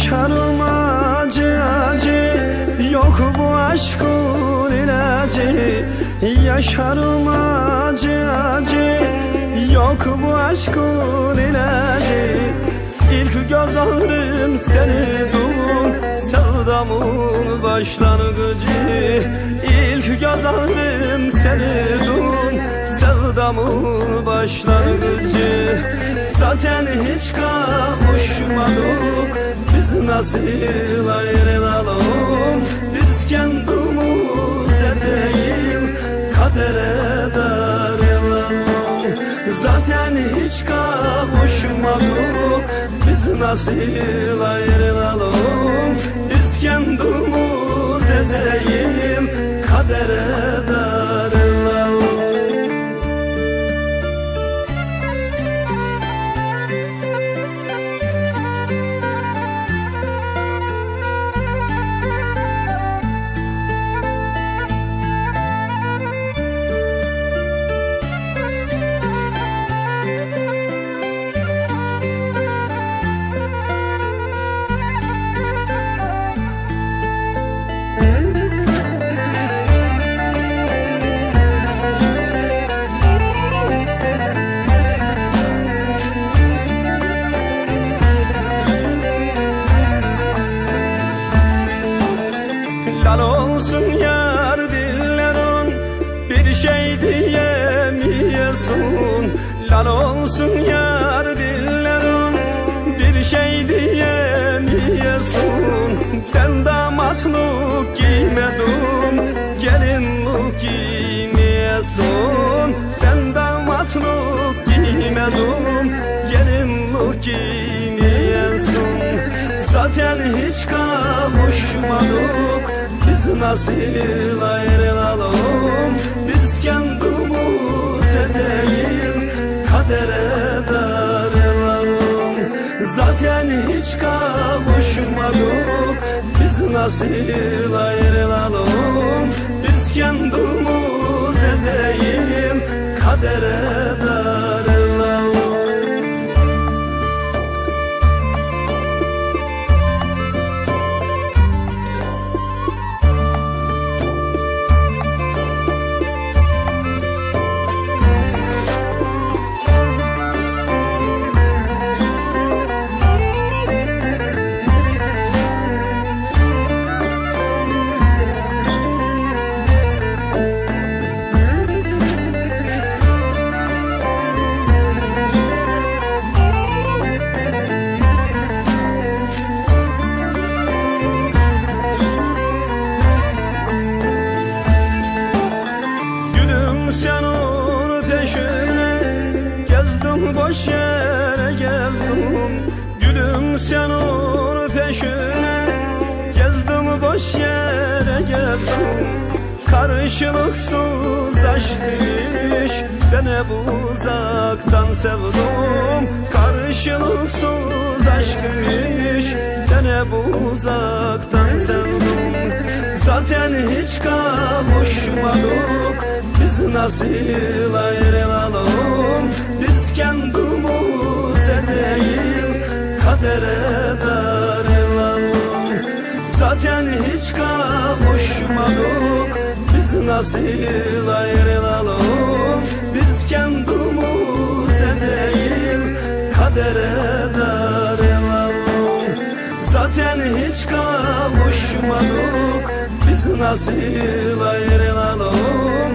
Sarılma acı acı. Yok bu aşkın ilacı. Yaşarılma acı acı. Yok bu aşkın ilacı. İlk göz ağrım seni dur Sevdamın başlangıcı. İlk göz ağrım seni dur Sevdamın başlangıcı? Zaten hiç kavuşmadık. Biz nasıl ayrılalım? Biz kendimize değil Kadere darılalım Zaten hiç kavuşmadık. Biz nasıl ayrılalım? Biz kendimize değil Kadere Lal olsun yar dillerin Bir şey diyemiyorsun. Lal olsun yar dillerin Bir şey diyemiyorsun. Ben damatlık giymedim Gelinlik giymiyorsun. Ben damatlık giymedim Gelinlik giymiyorsun. Zaten hiç kavuşmadık Biz nasıl ayrılalım Biz kendimize değil Kadere darılalım. Zaten hiç kavuşmadık. Biz nasıl ayrılalım Biz kendimize değil Kadere darılalım boş yere gezdim Gülüm senin peşine. Gezdim boş yere gezdim Karşılıksız aşk iş. Ben hep uzaktan sevdim. Karşılıksız aşk iş. Ben hep uzaktan sevdim. Zaten hiç kavuşmadık. Biz nasıl ayrılalım Biz kendimize değil Kadere darılalım Zaten hiç kavuşmadık Biz nasıl ayrılalım? Biz kendimize değil Kadere darılalım Zaten hiç kavuşmadık Biz nasıl ayrılalım